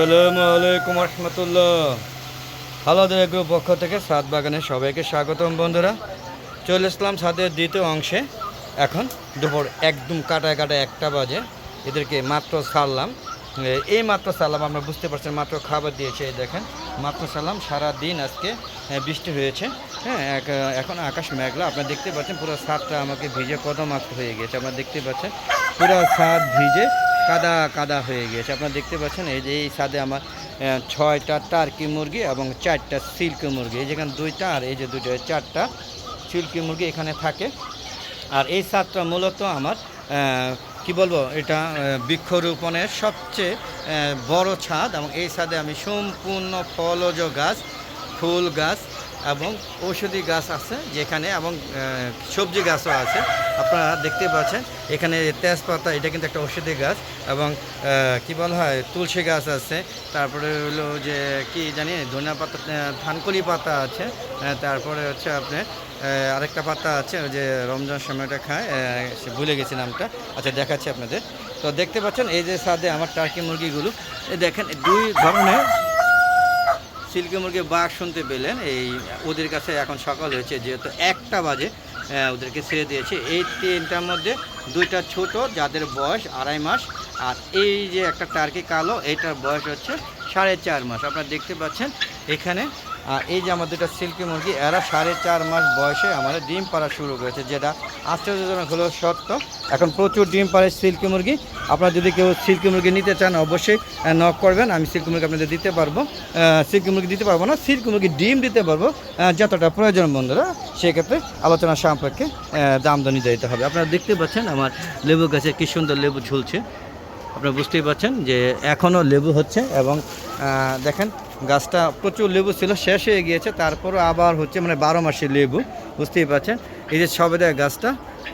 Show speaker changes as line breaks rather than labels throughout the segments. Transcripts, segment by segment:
আসসালামু আলাইকুম রহমতুল্লাহ। আলাদা গ্রুপ পক্ষ থেকে? সাত বাগানে সবাইকে স্বাগতম বন্ধুরা। চলে আসলাম ছাদের দ্বিতীয় অংশে। এখন দুপুর একদম কাটায় কাটায় একটা বাজে। এদেরকে মাত্র সারলাম। এই মাত্র সারলাম আমরা বুঝতে পারছেন, মাত্র খাবার দিয়েছে, এই দেখেন। মাত্র সারলাম সারা দিন আজকে বৃষ্টি হয়েছে। হ্যাঁ এখন আকাশ মেঘলা, আপনারা দেখতে পাচ্ছেন, পুরো ছাদটা আমাকে ভিজে কদমাক্ত হয়ে গেছে। আপনারা দেখতে পাচ্ছেন, পুরো ছাদ ভিজে কাদা কাদা হয়ে গিয়েছে। আপনারা দেখতে পাচ্ছেন, এই যে এই ছাদে আমার ছয়টা টার্কি মুরগি এবং চারটা সিল্কি মুরগি। এই যেখানে দুইটা আর এই যে দুইটা চারটা সিল্কি মুরগি এখানে থাকে। আর এই ছাদটা মূলত আমার কি বলব, এটা বৃক্ষরোপণের সবচেয়ে বড় ছাদ এবং এই ছাদে আমি সম্পূর্ণ ফলজ গাছ, ফুল গাছ এবং ঔষধি গাছ আছে যেখানে এবং সবজি গাছও আছে। আপনারা দেখতে পাচ্ছেন, এখানে তেজপাতা, এটা কিন্তু একটা ঔষধি গাছ এবং কি বলা হয়, তুলসী গাছ আছে। তারপরে হলো যে, কি জানি, ধনিয়া পাতা থানকুনি পাতা আছে। তারপরে হচ্ছে আপনার আরেকটা পাতা আছে যে রমজান সময়টা খায় সে ভুলে গেছি নামটা। আচ্ছা দেখাচ্ছি আপনাদের। তো দেখতে পাচ্ছেন, এই যে সাদে আমার টার্কি মুরগিগুলো দেখেন, দুই ধরনের সিল্কি মুরগি বাঘ শুনতে পেলেন। এই, ওদের কাছে এখন সকাল হয়েছে, যেহেতু একটা বাজে ওদেরকে ছেড়ে দিয়েছে। এই তিনটার মধ্যে দুইটা ছোট, যাদের বয়স আড়াই মাস, আর এই যে একটা টার্কি কালো এইটার বয়স হচ্ছে সাড়ে চার মাস। আপনারা দেখতে পাচ্ছেন, এখানে আর এই যে আমার দুটো সিল্কি মুরগি, এরা সাড়ে চার মাস বয়সে আমাদের ডিম পাড়া শুরু করেছে, যেটা আশ্চর্যজনক হলো সত্য। এখন প্রচুর ডিম পাড়ে সিল্কি মুরগি। আপনারা যদি কেউ সিল্কি মুরগি নিতে চান, অবশ্যই নক করবেন। আমি সিল্কি মুরগি আপনাদের দিতে পারব সিল্কি মুরগি দিতে পারব না, সিল্কি মুরগি ডিম দিতে পারব যতটা প্রয়োজন বন্ধুরা, সেক্ষেত্রে আলোচনা সম্পর্কে দাম নির্ধারিত হবে। আপনারা দেখতে পাচ্ছেন আমার লেবু গাছে কি সুন্দর লেবু ঝুলছে। আপনারা বুঝতেই পারছেন যে এখনও লেবু হচ্ছে এবং দেখেন গাছটা প্রচুর লেবু ছিল, শেষ হয়ে গিয়েছে। তারপর আবার হচ্ছে মানে বারো মাসে লেবু, বুঝতেই পারছেন? এই যে সবেদা গাছটা,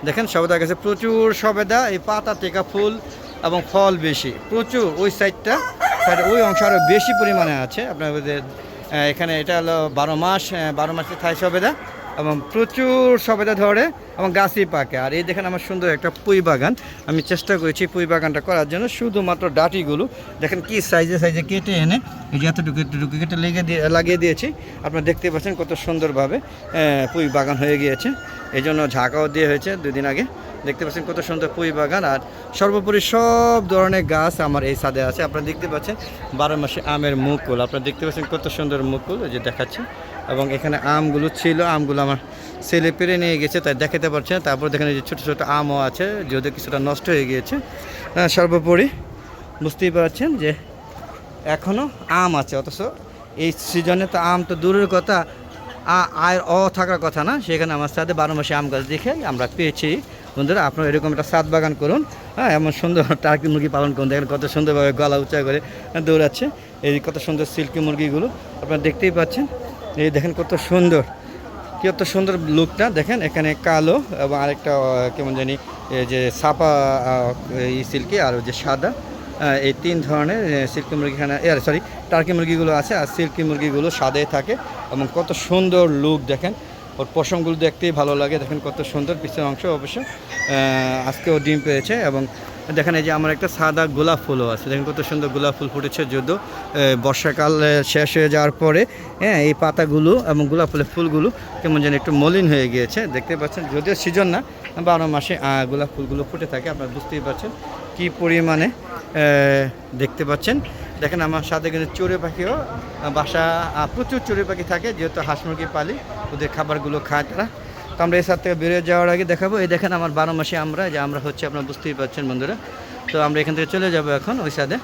দেখেন সবেদা গাছে প্রচুর সবেদা, এই পাতা, টেকা ফুল এবং ফল বেশি, প্রচুর। ওই সাইডটা সাইডে ওই অংশ আরও বেশি পরিমাণে আছে। আপনার এখানে এটা হলো বারো মাস বারো মাসে থাই সবেদা। এবং প্রচুর সবেদা ধরে এবং গাছই পাকে। আর এই দেখেন আমার সুন্দর একটা পুঁই বাগান। আমি চেষ্টা করেছি পুঁই বাগানটা করার জন্য, শুধুমাত্র ডাটিগুলো। দেখেন কি সাইজে সাইজে কেটে এনে এই যে এতটুকু এতটুকু কেটে লেগে দিয়ে, লাগিয়ে দিয়েছি। আপনারা দেখতে পাচ্ছেন কত সুন্দরভাবে পুঁই বাগান হয়ে গিয়েছে। এই জন্য ঝাঁকাও দিয়ে হয়েছে দুদিন আগে। দেখতে পাচ্ছেন কত সুন্দর পুঁই বাগান। আর সর্বোপরি সব ধরনের গাছ আমার এই সাদে আছে। আপনারা দেখতে পাচ্ছেন বারো মাসে আমের মুকুল। আপনারা দেখতে পাচ্ছেন কত সুন্দর মুকুল, এই যে দেখাচ্ছি। এবং এখানে আমগুলো ছিল, আমগুলো আমার ছেলে পেরে নিয়ে গেছে, তাই দেখাতে পারছে। তারপর দেখেন যে ছোটো ছোটো আমও আছে, যদিও কিছুটা নষ্ট হয়ে গিয়েছে। সর্বোপরি বুঝতেই পারছেন যে এখনও আম আছে, অথচ এই সিজনে তো আম তো দূরের কথা, আ- আয়ের অ থাকার কথা না। সেখানে আমার সাথে বারো মাসে আম গাছ দেখে আমরা পেয়েছি। বন্ধুরা, আপনারা এরকম একটা সাত বাগান করুন। হ্যাঁ এমন সুন্দর টার্কি মুরগি পালন করুন। দেখেন কত সুন্দরভাবে গলা উঁচা করে দৌড়াচ্ছে। এই কত সুন্দর সিল্কি মুরগিগুলো, আপনারা দেখতেই পাচ্ছেন। এই দেখেন কত সুন্দর কি কত সুন্দর লুকটা। দেখেন এখানে কালো এবং আরেকটা কেমন জানি এই যে সাপা আহ, ই সিল্কি আর যে সাদা এই তিন ধরনের সিল্কি মুরগি এখানে সরি টার্কি মুরগিগুলো আছে আর সিল্কি মুরগিগুলো সাদাই থাকে এবং কত সুন্দর লুক দেখেন। ওর পশমগুলো দেখতেই ভালো লাগে দেখেন কত সুন্দর পিছনের অংশ অবশ্য আজকেও ডিম পেয়েছে এবং দেখেন এই যে আমার একটা সাদা গোলাপ ফুলও আছে। দেখেন কত সুন্দর গোলাপ ফুল ফুটেছে যদিও বর্ষাকাল শেষ হয়ে যাওয়ার পরে হ্যাঁ এই পাতাগুলো এবং গোলাপ ফুলের ফুলগুলো কেমন যেন একটু মলিন হয়ে গিয়েছে। দেখতে পাচ্ছেন, যদিও সিজন না, বারো মাসে গোলাপ ফুলগুলো ফুটে থাকে, আপনারা বুঝতেই পারছেন কি পরিমাণে দেখতে পাচ্ছেন। দেখেন আমার সাথে কিন্তু চড়ুই পাখিও, বাসা প্রচুর চড়ুই পাখি থাকে, যেহেতু হাঁস মুরগি পালি, ওদের খাবারগুলো খায় তারা। তো আমরা এই সাথ থেকে বেরিয়ে যাওয়ার আগে দেখাবো। এই দেখেন আমার বারো মাসে আমরা যে আমরা হচ্ছে আপনারা বুঝতেই পারছেন বন্ধুরা। তো আমরা এখান থেকে চলে যাব এখন ওই সাদে।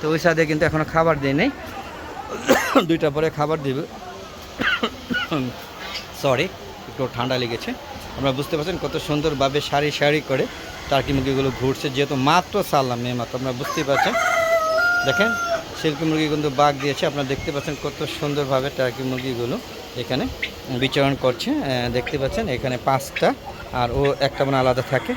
তো ওই সাদে কিন্তু এখনও খাবার দিই নেই। দুইটা পরে খাবার দিবে। সরি একটু ঠান্ডা লেগেছে। আমরা বুঝতে পারছেন কত সুন্দরভাবে সারি সারি করে টার্কি মুরগিগুলো ঘুরছে। যেহেতু মাত্র সারলাম মেয়ে মাত্র, আপনারা বুঝতেই পারছেন। দেখেন সিল্কি মুরগি কিন্তু বাঘ দিয়েছে। আপনারা দেখতে পাচ্ছেন কত সুন্দরভাবে টার্কি মুরগিগুলো এখানে বিচরণ করছে। দেখতে পাচ্ছেন এখানে পাঁচটা আর ও একটা মানে আলাদা থাকে।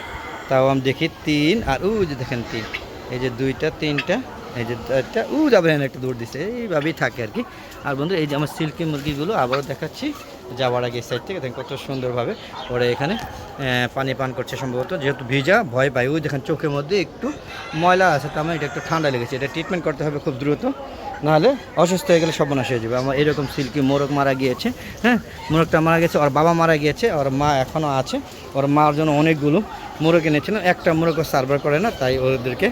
তাও আমি দেখি তিন আর ও যে দেখেন তিন। এই যে দুইটা, তিনটা, এই যে একটা উ যাবে একটা দৌড় দিচ্ছে এইভাবেই থাকে আর কি। আর বন্ধু, এই যে আমার সিল্কি মুরগিগুলো আবারও দেখাচ্ছি। যাওয়ার আগে সাইড থেকে দেখেন কত সুন্দরভাবে ওরা এখানে পানি পান করছে সম্ভবত, যেহেতু ভিজা, ভয় পাই ওই দেখেন চোখের মধ্যে একটু ময়লা আছে তার মানে এটা একটু ঠান্ডা লেগেছে। এটা ট্রিটমেন্ট করতে হবে খুব দ্রুত, নাহলে অসুস্থ হয়ে গেলে সর্বনাশ হয়ে যাবে। আমার এরকম সিল্কি মোরগ মারা গিয়েছে হ্যাঁ? মোরগটা মারা গেছে, ওর বাবা মারা গিয়েছে, ওর মা এখনও আছে। ওর মার জন্য অনেকগুলো মোরগ এনেছিলাম একটা মোরগও সার্ভার করে না, তাই ওদেরকে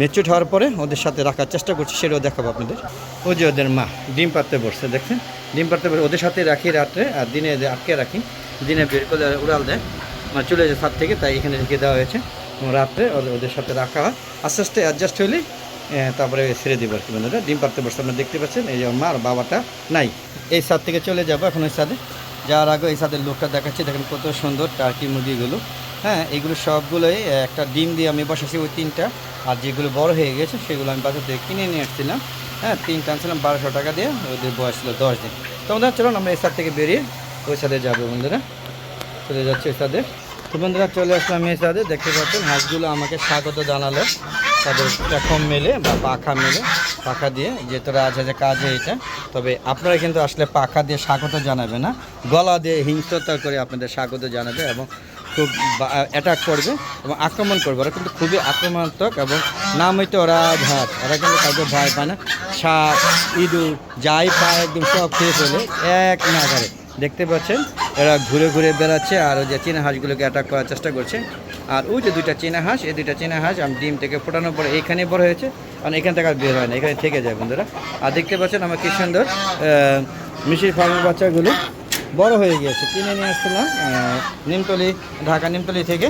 মেচুট হওয়ার পরে ওদের সাথে রাখার চেষ্টা করছি, সেটাও দেখাবো আপনাদের। ও যে ওদের মা, ডিম পাড়তে বসছে, দেখছেন? ডিম পাড়তে বসে, ওদের সাথে রাখি রাত্রে, আর দিনে আটকে রাখি দিনে বের করে উড়াল দেয়। মানে চলে যায় ছাদ থেকে, তাই এখানে রেখে দেওয়া হয়েছে। রাত্রে ওদের সাথে রাখা হয়। আস্তে আস্তে অ্যাডজাস্ট হলে তারপরে ছেড়ে দিব আর কি বন্ধুরা। ডিম পাড়তে বসছে আপনারা দেখতে পাচ্ছেন, এই যে আর বাবাটা নাই। এই ছাদ থেকে চলে যাব এখন ওই ছাদে। যাওয়ার আগে এই ছাদের লোকটা দেখাচ্ছি, দেখেন কত সুন্দর টার্কি মুরগিগুলো। হ্যাঁ এগুলো সবগুলোই একটা ডিম দিয়ে আমি বসেছি ওই তিনটা। আর যেগুলো বড় হয়ে গেছে, সেগুলো আমি বাজার থেকে কিনে নিয়ে আসছিলাম। হ্যাঁ তিনটা আনছিলাম, বারোশো টাকা দিয়ে, ওদের বয়স ছিল দশ দিন। তো বন্ধুরা, চলুন আমরা এই ছাদ থেকে বেরিয়ে ওই সাথে যাব বন্ধুরা। চলে যাচ্ছে এই ছাদে তো বন্ধুরা, চলে আসলাম ছাদে দেখতে পাচ্ছেন, হাঁসগুলো আমাকে স্বাগত জানালো। তাদের পেখম মেলে বা পাখা মেলে, পাখা দিয়ে। যে তোরা আছে যে কাজে এটা। তবে আপনারা কিন্তু আসলে পাখা দিয়ে স্বাগত জানাবে না। গলা দিয়ে হিংস্রতা করে আপনাদের স্বাগত জানাবে এবং খুব অ্যাটাক করবে এবং আক্রমণ করবে। ওরা কিন্তু খুবই আক্রমণাত্মক এবং নাম হইতে ওরা ঘাট ওরা কিন্তু কাউকে ভয় পায় না। সাপ, ইঁদুর, যাই পায়, একদম সব খেয়ে ফেলে। এক নাগারে। দেখতে পাচ্ছেন, এরা ঘুরে ঘুরে বেড়াচ্ছে আর ওই যে চীনা হাঁসগুলোকে অ্যাটাক করার চেষ্টা করছে। আর ওই যে দুইটা চীনা হাঁস, এই দুইটা চীনা হাঁস আমি ডিম থেকে ফোটানোর পরে এইখানে বড় হয়েছে, কারণ এখান থেকে আর বের হয় না, এখানে থেকে যায় বন্ধুরা। আর দেখতে পাচ্ছেন আমার কি সুন্দর মিশির ফার্মের বাচ্চাগুলো বড় হয়ে গিয়েছে। কিনে নিয়ে আসছিলাম নিমতলি, ঢাকা নিমতলি থেকে।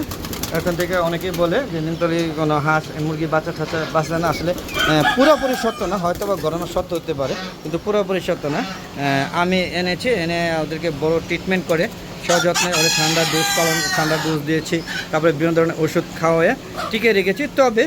এখন থেকে অনেকেই বলে যে নিমতলি কোনো হাঁস, মুরগি, বাচ্চা টাচ্চা বাচ্চা না, আসলে পুরোপুরি সত্য না হয়তো বা গরমের সত্য হতে পারে, কিন্তু পুরোপুরি সত্য না। আমি এনেছি, এনে ওদেরকে বড় ট্রিটমেন্ট করে, সযত্নে ওদের ঠান্ডা দুধ পালন, ঠান্ডা দুধ দিয়েছি, তারপরে বিভিন্ন ধরনের ওষুধ খাওয়ায় টিকে রেখেছি। তবে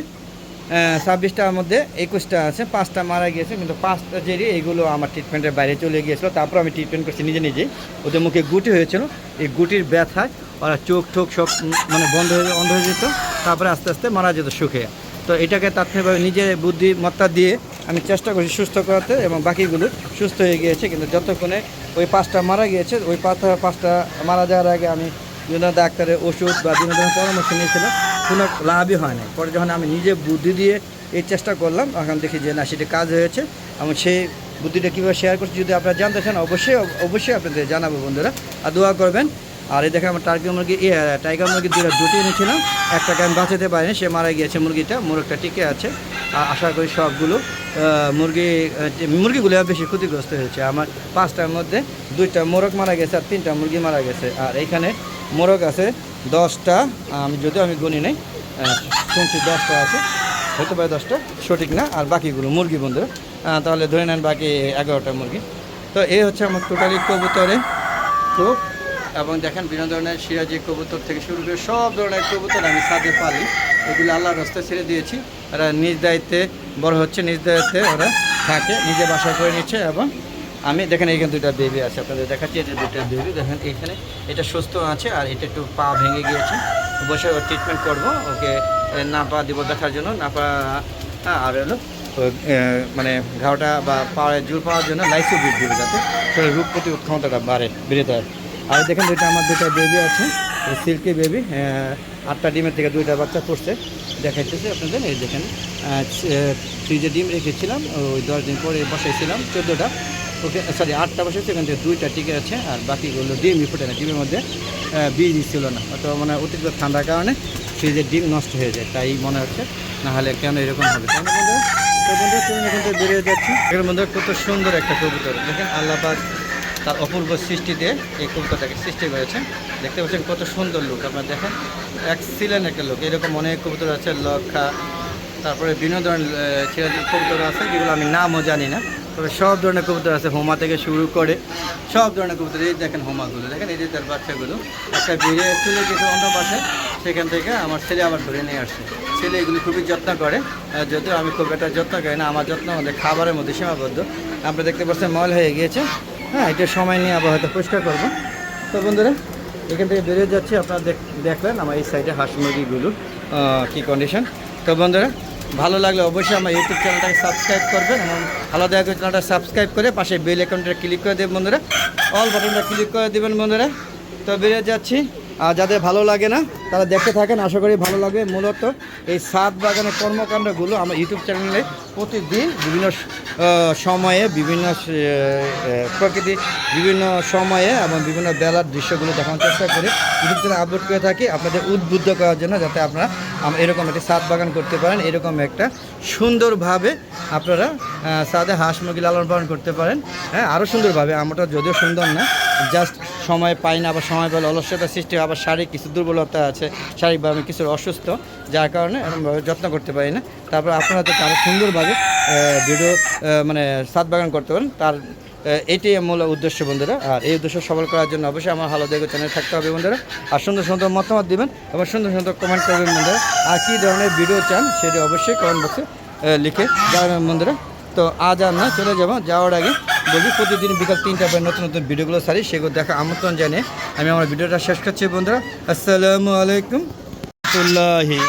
ছাব্বিশটার মধ্যে একুশটা আছে, পাঁচটা মারা গিয়েছে, কিন্তু পাঁচটা জেরি এইগুলো আমার ট্রিটমেন্টের বাইরে চলে গিয়েছিল, তারপর আমি ট্রিটমেন্ট করছি নিজে নিজে। ওদের মুখে গুটি হয়েছিল, এই গুটির ব্যথায় ওরা চোখ ঠোক সব মানে বন্ধ হয়ে বন্ধ হয়ে যেত, তারপরে আস্তে আস্তে মারা যেত সুখে। তো এটাকে তাৎক্ষণিকভাবে নিজের বুদ্ধিমত্তা দিয়ে আমি চেষ্টা করছি সুস্থ করাতে এবং বাকিগুলো সুস্থ হয়ে গিয়েছে, কিন্তু যতক্ষণে ওই পাঁচটা মারা গিয়েছে, ওই পাঁচটা পাঁচটা মারা যাওয়ার আগে আমি বিভিন্ন ডাক্তারের ওষুধ বা বিভিন্ন ধরনের পরামর্শ নিয়েছিলাম কোনো লাভই হয় পরে যখন আমি নিজে বুদ্ধি দিয়ে এই চেষ্টা করলাম এখন দেখি যে না, সেটা কাজ হয়েছে এবং সেই বুদ্ধিটা কীভাবে শেয়ার করছি যদি আপনারা জানতে চান, অবশ্যই অবশ্যই আপনাদের জানাব বন্ধুরা। আর দোয়া করবেন। আর এই দেখে আমার টার্কি মুরগি টাইগার মুরগি দুটো দুটি এনেছিলাম। একটাকে আমি বাঁচাতে পারিনি, সে মারা গিয়েছে, মুরগিটা, মুরগটা টিকে আছে। আর আশা করি সবগুলো মুরগি মুরগিগুলো বেশি ক্ষতিগ্রস্ত হয়েছে। আমার পাঁচটার মধ্যে দুইটা মোরগ মারা গেছে আর তিনটা মুরগি মারা গেছে। আর এইখানে মোরগ আছে দশটা, আমি যদিও আমি গুনি নেই শুনছি দশটা আছে হতে পারে দশটা, সঠিক না, আর বাকিগুলো মুরগি বন্ধুরা তাহলে ধরে নেন বাকি এগারোটা মুরগি। তো এই হচ্ছে আমার টোটালি কবুতরে খুব, এবং দেখেন বিভিন্ন ধরনের সিরাজি কবুতর থেকে শুরু করে সব ধরনের কবুতর আমি ছাদে পালি। এগুলো আল্লাহর রাস্তায় ছেড়ে দিয়েছি। ওরা নিজ দায়িত্বে, বড় হচ্ছে, নিজ দায়িত্বে ওরা থাকে, নিজে বাসা করে নিচ্ছে, এবং আমি দেখেন এখানে দুইটা বেবি আছে আপনাদের দেখাচ্ছি এটা দুইটা বেবি দেখেন এখানে এটা সুস্থ আছে আর এটা একটু পা ভেঙে গিয়েছে। বসে ট্রিটমেন্ট করব ওকে না পা দিব দেখার জন্য না পা হ্যাঁ, আর হলো মানে ঘাওটা বা পাওয়ার জোর পাওয়ার জন্য লাইসো বিট দিবে যাতে শরীরের রোগ প্রতিরোধ ক্ষমতাটা বাড়ে বেড়ে যায়। আর দেখেন দুইটা আমার দুইটা বেবি আছে সিল্কি বেবি আটটা ডিমের থেকে দুইটা বাচ্চা পড়ছে। দেখাইতেছে আপনাদের এই দেখেন ফ্রিজে ডিম রেখেছিলাম ওই দশ দিন পরে বসাইছিলাম চোদ্দোটা। ওকে সরি আটটা বসেছে সেখান থেকে দুইটা টিকে আছে, আর বাকিগুলো ডিমই ফুটে না, ডিমের মধ্যে বীজ ছিল না। অথবা মানে অতিরিক্ত ঠান্ডার কারণে সেই যে ডিম নষ্ট হয়ে যায়, তাই মনে হচ্ছে, না হলে কেন এরকম হবে? তুমি বেরিয়ে যাচ্ছি। এর মধ্যে কত সুন্দর একটা কবুতর। দেখেন আল্লাহ পাক তার অপূর্ব সৃষ্টি দিয়ে এই কবুতরটাকে সৃষ্টি করেছেন। দেখতে পাচ্ছেন কত সুন্দর লোক আপনারা দেখেন এক্সিলেন্ট একটা লোক এরকম অনেক কবুতর আছে, লক্ষা, তারপরে সিরাজি কবুতর আছে, যেগুলো আমি নামও জানি না। তবে সব ধরনের কবুতর আছে হোমা থেকে শুরু করে সব ধরনের কবুতর। এই দেখেন হোমাগুলো, দেখেন এই যে তার বাচ্চাগুলো। একটা বেরিয়ে চলে গেছে অন্য পাশে, সেখান থেকে আমার ছেলে আবার ধরে নিয়ে আসছে। ছেলে এগুলো খুবই যত্ন করে যদিও আমি খুব একটা যত্ন করি না, আমার যত্ন আমাদের খাবারের মধ্যে সীমাবদ্ধ। আপনারা দেখতে পাচ্ছেন ময়ল হয়ে গিয়েছে। হ্যাঁ এটা সময় নিয়ে আবার হয়তো পরিষ্কার করব। তো বন্ধুরা, এখান থেকে বেরিয়ে যাচ্ছি, আপনারা দেখ- দেখলেন আমার এই সাইডে হাঁস মুরগিগুলো কী কন্ডিশন তো বন্ধুরা ভালো লাগলে অবশ্যই আমার ইউটিউব চ্যানেলটাকে সাবস্ক্রাইব করবেন এবং করে চ্যানেলটা সাবস্ক্রাইব করে পাশে বেল অ্যাকাউন্টটা ক্লিক করে দেবেন বন্ধুরা। অল বাটনটা ক্লিক করে দেবেন বন্ধুরা। তো বেরিয়ে যাচ্ছি। আর যাদের ভালো লাগে না তারা দেখতে থাকেন আশা করি ভালো লাগবে মূলত এই সাত বাগানের কর্মকাণ্ডগুলো আমার ইউটিউব চ্যানেলে প্রতিদিন বিভিন্ন সময়ে বিভিন্ন প্রকৃতি বিভিন্ন সময়ে এবং বিভিন্ন বেলার দৃশ্যগুলো দেখানোর চেষ্টা করি। ইউটিউব চ্যানেলে আপলোড করে থাকি আপনাদের উদ্বুদ্ধ করার জন্য যাতে আপনারা এরকম একটি সাত বাগান করতে পারেন এরকম একটা সুন্দরভাবে আপনারা সাদে হাঁস মুরগি লালন পালন করতে পারেন। হ্যাঁ আরও সুন্দরভাবে আমরা যদিও সুন্দর না জাস্ট সময় পাই না আবার সময় পেলে অলস্যতা সৃষ্টি হয়, আবার শারীরিক কিছু দুর্বলতা আছে। শারীরিকভাবে আমি কিছু অসুস্থ, যার কারণে এরকমভাবে যত্ন করতে পারি না। তারপর আপনারা যাতে আরও সুন্দরভাবে ভিডিও মানে সাত বাগান করতে পারেন। তার এটাই মূল উদ্দেশ্য বন্ধুরা। আর এই উদ্দেশ্য সফল করার জন্য অবশ্যই আমার ভালো দেখে চ্যানেল থাকতে হবে বন্ধুরা। আর সুন্দর সুন্দর মতামত দিবেন এবং সুন্দর সুন্দর কমেন্ট করবেন বন্ধুরা। আর কী ধরনের ভিডিও চান সেটি অবশ্যই কমেন্ট বক্সে লিখে জানাবেন বন্ধুরা। তো আজ আর না চলে যাব যাওয়ার আগে বলি প্রতিদিন বিকাল তিনটা পরে নতুন নতুন ভিডিওগুলো সারি, সেগুলো দেখা আমন্ত্রণ জানিয়ে আমি আমার ভিডিওটা শেষ করছি, বন্ধুরা। আসসালামু আলাইকুম রহমতুল্লাহি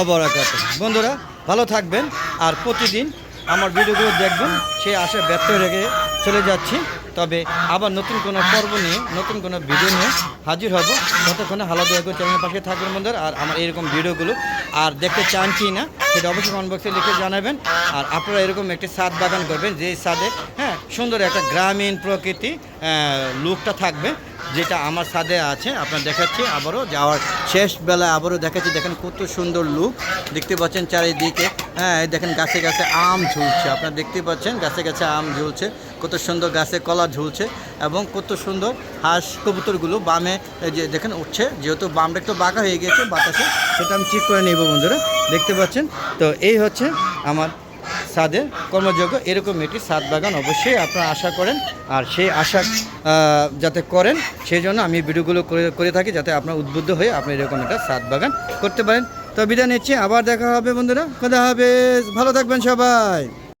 অবরাকাত। বন্ধুরা, ভালো থাকবেন আর প্রতিদিন আমার ভিডিওগুলো দেখবেন সেই আশা ব্যর্থ রেখে চলে যাচ্ছি। তবে আবার নতুন কোনো পর্ব নিয়ে, নতুন কোনো ভিডিও নিয়ে হাজির হব। ততক্ষণে হালাদু চ্যানেলের পাশে থাকবেন, বন্ধুরা, আর আমার এরকম ভিডিওগুলো আর দেখতে চান কি না, সেটা অবশ্যই কমেন্ট বক্সে লিখে জানাবেন। আর আপনারা এরকম একটি সাদ বাগান করবেন যে সাদে হ্যাঁ সুন্দর একটা গ্রামীণ প্রকৃতি লুকটা থাকবে, যেটা আমার সাদে আছে। আপনার দেখাচ্ছি, আবারও যাওয়ার শেষ বেলায় আবারও দেখাচ্ছি। দেখেন কত সুন্দর লুক। দেখতে পাচ্ছেন চারিদিকে হ্যাঁ দেখেন গাছে গাছে আম ঝুলছে। আপনারা দেখতে পাচ্ছেন গাছে গাছে আম ঝুলছে, কত সুন্দর গাছে কলা ঝুলছে এবং কত সুন্দর হাঁস কবুতরগুলো বামে যে দেখেন উঠছে। যেহেতু বামটা একটু বাঁকা হয়ে গেছে বাতাসে, সেটা আমি ঠিক করে নেব বন্ধুরা। দেখতে পাচ্ছেন? তো এই হচ্ছে আমার সাদের কর্মযোগ্য, এরকম একটি সাদ বাগান অবশ্যই আপনারা আশা করেন। আর সেই আশা যাতে করেন সেই জন্য আমি ভিডিওগুলো করে করে থাকি যাতে আপনার উদ্বুদ্ধ হয়ে আপনি এরকম একটা সাদ বাগান করতে পারেন। তো বিদায় নিচ্ছি, আবার দেখা হবে বন্ধুরা। কথা হবে ভালো থাকবেন সবাই।